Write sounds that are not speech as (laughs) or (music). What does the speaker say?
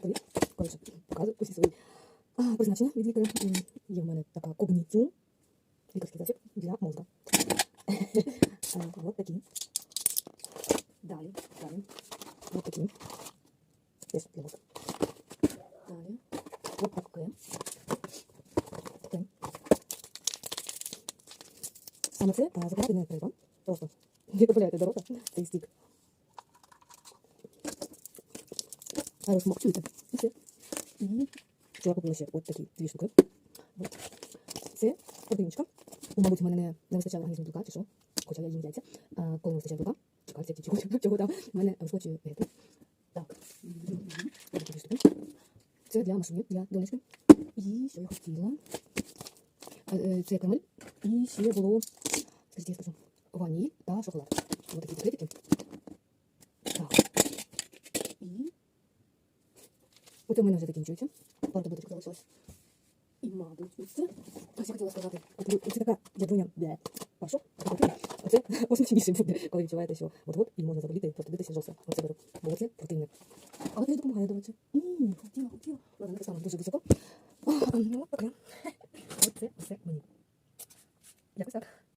Привіт. Коротше, показую усі свої призначення від лікаря. Є в мене така когніціум. Лікарський засіб для мозга. Вот такі. Далі, далі. Вот такі. Теж для мозга. Далі. Вот таке. Саме це а, закривати не треба. Просто відправляєте до рота цей стік. А розмокчуєте. І все. І вчора купила ще от такі дві штуки. От. Це протеїнчка. Ну, Мабуть, в мене не, не вистачає організму білка, чи що. Хоча я їм яйця. А, коли не вистачає білка, чи кальція, чи чого, чого там, в мене вискочує геть. Так. Ось такі штуки. Це для машини, для донечки. І що я хотіла. Е, е, Це карамель. І ще було, скажіть, я скажу, ваніль та шоколад. Ось такі пакетики. От у мене вже закінчується. Парта буточок залишилась. І, мабуть, це. Ось я хотіла сказати, куплю. Це (laughs) така дядуня бе. Пашок. Оце посмішніше буде, коли відчуваєте, що от-от і можна заболіти, простудитися жорстко. Оце беру. Бо оце противник. Але мені допомагає, до речі. Ммм, хотіла, хотіла. Ладно, не писала дуже високо. О, ну, таке. Оце все мені. Якось так.